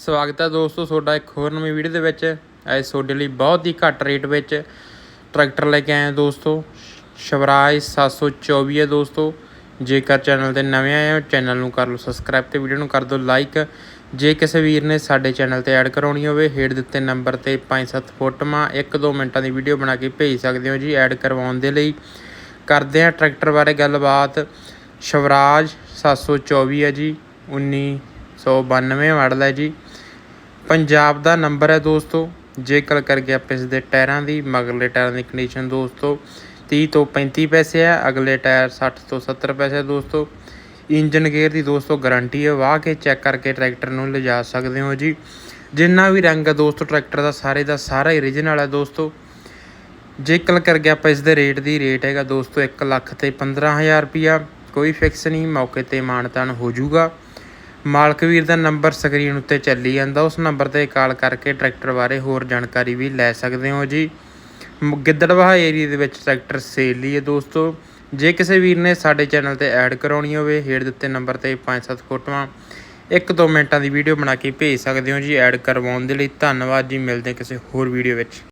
ਸਵਾਗਤ ਹੈ ਦੋਸਤੋ ਤੁਹਾਡਾ ਇੱਕ ਹੋਰ ਨਵੀਂ ਵੀਡੀਓ ਦੇ ਵਿੱਚ। ਅੱਜ ਤੁਹਾਡੇ ਲਈ ਬਹੁਤ ਹੀ ਘੱਟ ਰੇਟ ਵਿੱਚ ਟਰੈਕਟਰ ਲੈ ਕੇ ਆਏ ਹਾਂ ਦੋਸਤੋ। ਸ਼ਵਰਾਜ 724 ਹੈ ਦੋਸਤੋ। ਜੇਕਰ ਚੈਨਲ ਤੇ ਨਵੇਂ ਆਏ ਹੋ, ਚੈਨਲ ਨੂੰ ਕਰ ਲਓ ਸਬਸਕ੍ਰਾਈਬ ਤੇ ਵੀਡੀਓ ਨੂੰ ਕਰ ਦਿਓ ਲਾਈਕ। ਜੇ ਕਿਸੇ ਵੀਰ ਨੇ ਸਾਡੇ ਚੈਨਲ ਤੇ ਐਡ ਕਰਾਉਣੀ ਹੋਵੇ, ਹੇਠ ਦਿੱਤੇ ਨੰਬਰ ਤੇ 5-7 ਫੋਟੋਆਂ 1-2 ਮਿੰਟਾਂ ਦੀ ਵੀਡੀਓ ਬਣਾ ਕੇ ਭੇਜ ਸਕਦੇ ਹੋ ਜੀ ਐਡ ਕਰਵਾਉਣ ਦੇ ਲਈ। ਕਰਦੇ ਹਾਂ ਟਰੈਕਟਰ ਬਾਰੇ ਗੱਲਬਾਤ। ਸ਼ਵਰਾਜ 724 ਹੈ ਜੀ 1992 ਮਾਡਲ ਹੈ ਜੀ। ਪੰਜਾਬ ਦਾ ਨੰਬਰ ਹੈ ਦੋਸਤੋ। ਜੇ ਗੱਲ ਕਰਕੇ ਆਪਾਂ ਇਸ ਦੇ ਟਾਇਰਾਂ ਦੀ ਮਗਲੇ ਟਾਇਰਾਂ ਦੀ ਕੰਡੀਸ਼ਨ ਦੋਸਤੋ 30 ਤੋਂ 35 ਪੈਸੇ ਹੈ ਅਗਲੇ ਟਾਇਰ 60 ਤੋਂ 70 ਪੈਸੇ ਦੋਸਤੋ। ਇੰਜਨ ਗੇਅਰ ਦੀ ਦੋਸਤੋ ਗਾਰੰਟੀ ਹੈ, ਵਾਹ ਕੇ ਚੈੱਕ ਕਰਕੇ ਟਰੈਕਟਰ ਨੂੰ ਲਿਜਾ ਸਕਦੇ ਹੋ ਜੀ। ਜਿੰਨਾ ਵੀ ਰੰਗ ਹੈ ਦੋਸਤੋ, ਟਰੈਕਟਰ ਦਾ ਸਾਰੇ ਦਾ ਸਾਰਾ ਹੀ origignal ਹੈ ਦੋਸਤੋ। ਜੇ ਜੇਕਰ ਕਰਕੇ ਆਪਾਂ ਇਸ ਦੇ ਰੇਟ ਦੀ ਰੇਟ ਹੈਗਾ ਦੋਸਤੋ 1 ਲੱਖ ਤੇ 15000 ਰੁਪਿਆ ਕੋਈ ਫਿਕਸ ਨਹੀਂ, ਮੌਕੇ ਤੇ ਮਾਨਤਾਨ ਹੋ ਜਾਊਗਾ। ਮਾਲਕ ਵੀਰ ਦਾ ਨੰਬਰ ਸਕਰੀਨ ਉੱਤੇ ਚੱਲੀ ਜਾਂਦਾ। ਉਸ ਨੰਬਰ ਤੇ ਕਾਲ ਕਰਕੇ ਟਰੈਕਟਰ ਬਾਰੇ ਹੋਰ ਜਾਣਕਾਰੀ ਵੀ ਲੈ ਸਕਦੇ ਹੋ ਜੀ। ਮ- ਗਿੱਦੜਵਾਹਾ ਏਰੀਆ ਦੇ ਵਿੱਚ ਟਰੈਕਟਰ ਸੇਲ ਲਈ ਹੈ ਦੋਸਤੋ। ਜੇ ਕਿਸੇ ਵੀਰ ਨੇ ਸਾਡੇ ਚੈਨਲ ਤੇ ਐਡ ਕਰਾਉਣੀ ਹੋਵੇ, ਹੇਠ ਦਿੱਤੇ ਨੰਬਰ ਤੇ 5-7 ਫੋਟੋਆਂ, ਇੱਕ ਦੋ ਮਿੰਟਾਂ ਦੀ ਵੀਡੀਓ ਬਣਾ ਕੇ ਭੇਜ ਸਕਦੇ ਹੋ ਜੀ ਐਡ ਕਰਵਾਉਣ ਦੇ ਲਈ। ਧੰਨਵਾਦ ਜੀ, ਮਿਲਦੇ ਕਿਸੇ ਹੋਰ ਵੀਡੀਓ ਵਿੱਚ।